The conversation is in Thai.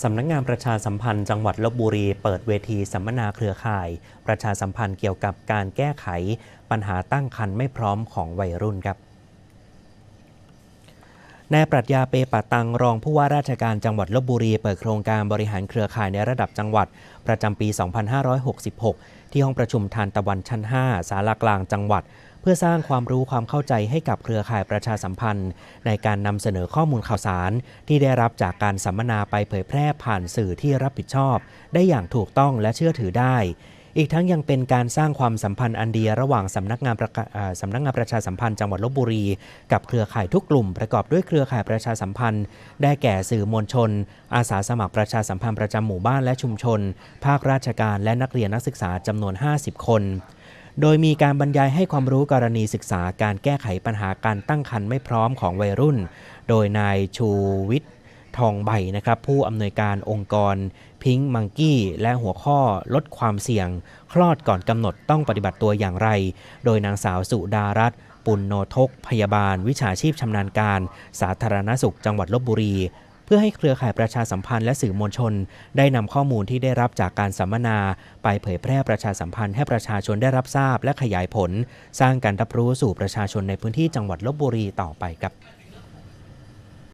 สำนักงานประชาสัมพันธ์จังหวัดลบบุรี เปิดเวทีสัมมนาเครือข่าย ประชาสัมพันธ์เกี่ยวกับการแก้ไข ปัญหาตั้งครรภ์ไม่พร้อมของวัยรุ่นครับ นายปรัชญาเปปะตังรองผู้ว่าราชการจังหวัดลบบุรี เปิดโครงการบริหารเครือข่ายในระดับจังหวัด ประจำปี 2566 ที่ห้องประชุมทานตะวันชั้น 5 ศาลากลางจังหวัด เพื่อสร้างความรู้ความเข้าใจให้กับเครือข่ายประชาสัมพันธ์ ในการนำเสนอข้อมูลข่าวสาร ที่ได้รับจากการสัมมนาไปเผยแพร่ผ่านสื่อที่รับผิดชอบ ได้อย่างถูกต้องและเชื่อถือได้ อีกทั้งยังเป็นการสร้างความสัมพันธ์อันดีระหว่างสำนักงานประสำนักงานประชาสัมพันธ์จังหวัดลบบุรี กับเครือข่ายทุกกลุ่มประกอบด้วยเครือข่ายประชาสัมพันธ์ ได้แก่สื่อมวลชน อาสาสมัครประชาสัมพันธ์ประจำหมู่บ้านและชุมชน ภาคราชการและนักเรียนนักศึกษาจำนวน 50 คนโดยมีการบรรยายให้ความรู้กรณีศึกษาการแก้ไขปัญหาการตั้งครรภ์ไม่พร้อมของวัยรุ่น โดยนายชูวิทย์ ทองใบนะครับผู้อำนวยการองค์กรพิงมังกี้และหัวข้อลดความเสี่ยง คลอดก่อนกำหนดต้องปฏิบัติตัวอย่างไร โดยนางสาวสุดารัตน์ปุณโนทก พยาบาล วิชาชีพชำนาญการ สาธารณสุขจังหวัดลบบุรี เพื่อให้เครือข่ายประชาสัมพันธ์และสื่อมวลชน ได้นำข้อมูลที่ได้รับจากการสัมมนา ไปเผยแพร่ประชาสัมพันธ์ให้ประชาชนได้รับทราบและขยายผล สร้างการรับรู้สู่ประชาชนในพื้นที่จังหวัดลบบุรีต่อไปครับ